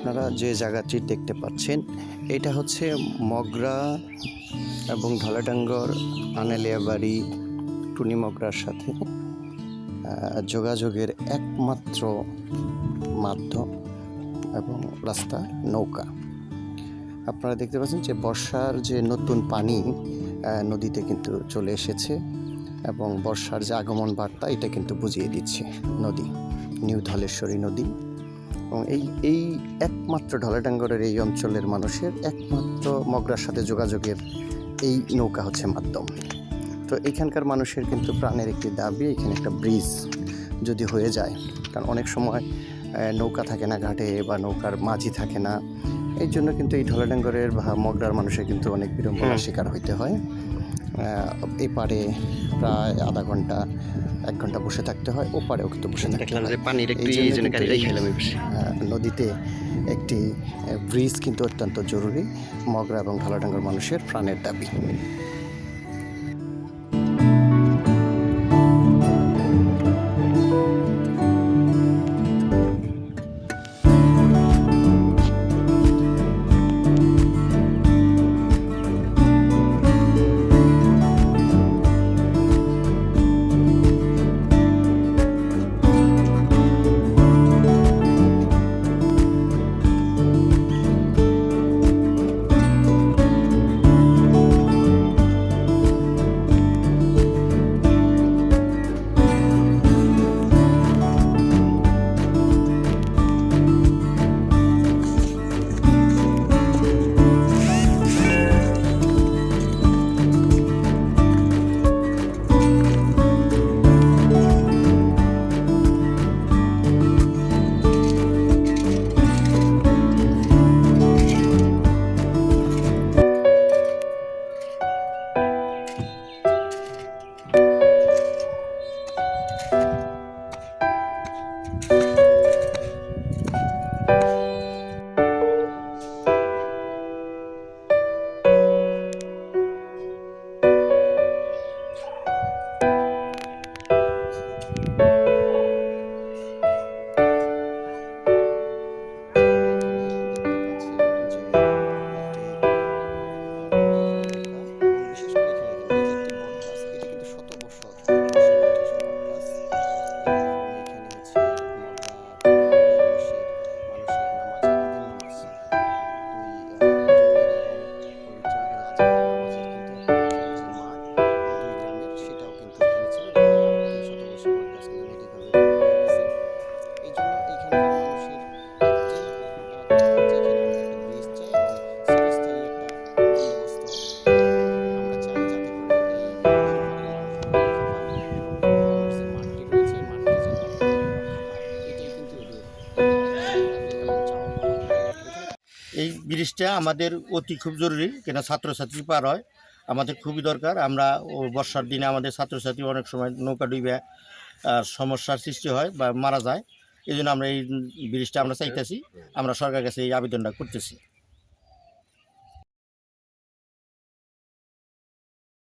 আপনারা যে জায়গাটি দেখতে পাচ্ছেন, এটা হচ্ছে মগরা এবং ধলাডাঙ্গর আনালিয়াবাড়ি টুনি মগরার সাথে যোগাযোগের একমাত্র মাধ্যম এবং রাস্তা নৌকা। আপনারা দেখতে পাচ্ছেন যে বর্ষার যে নতুন পানি নদীতে কিন্তু চলে এসেছে এবং বর্ষার যে আগমন বার্তা, এটা কিন্তু বুঝিয়ে দিচ্ছে নদী, নিউ ধলেশ্বরী নদী। এবং এই এই একমাত্র ঢলাডাঙ্গরের এই অঞ্চলের মানুষের একমাত্র মগরার সাথে যোগাযোগের এই নৌকা হচ্ছে মাধ্যম। তো এখানকার মানুষের কিন্তু প্রাণের একটি দাবি এখানে একটা ব্রিজ যদি হয়ে যায় কারণ অনেক সময় নৌকা থাকে না ঘাটে বা নৌকার মাঝি থাকে না এই জন্য কিন্তু এই ঢলাডাঙ্গরের বা মগরার মানুষের কিন্তু অনেক বিড়ম্বনার শিকার হইতে হয়। আহ, এই পারে প্রায় আধা ঘণ্টা এক ঘণ্টা বসে থাকতে হয় ওপারেও কিন্তু বসে থাকতে হয়। পানির একটু নদীতে একটি ব্রিজ কিন্তু অত্যন্ত জরুরি মগরা এবং ভালোডাঙ্গার মানুষের প্রাণের দাবি। এই ব্রিজটা আমাদের অতি খুব জরুরি কেন ছাত্রছাত্রী পার হয়, আমাদের খুবই দরকার। আমরা বর্ষার দিনে আমাদের ছাত্রছাত্রী অনেক সময় নৌকা ডুবে সমস্যার সৃষ্টি হয় বা মারা যায়। এই জন্য আমরা এই ব্রিজটা আমরা চাইতেছি, আমরা সরকারের কাছে এই আবেদনটা করতেছি।